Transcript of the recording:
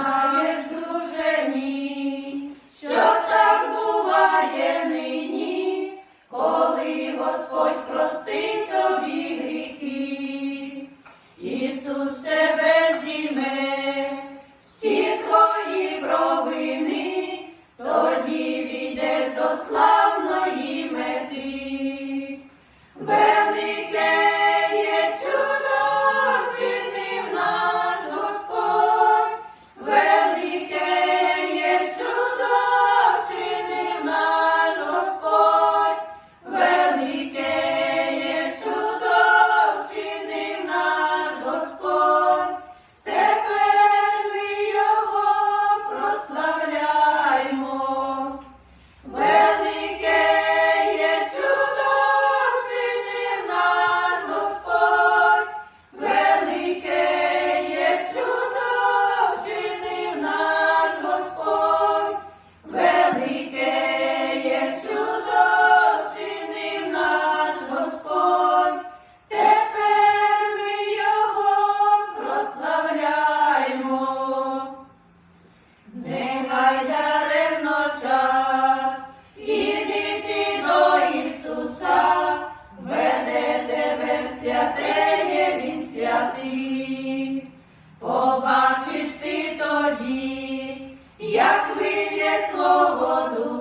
знаєш, друже мій, що так буває нині, коли Господь простив. як виє свободу.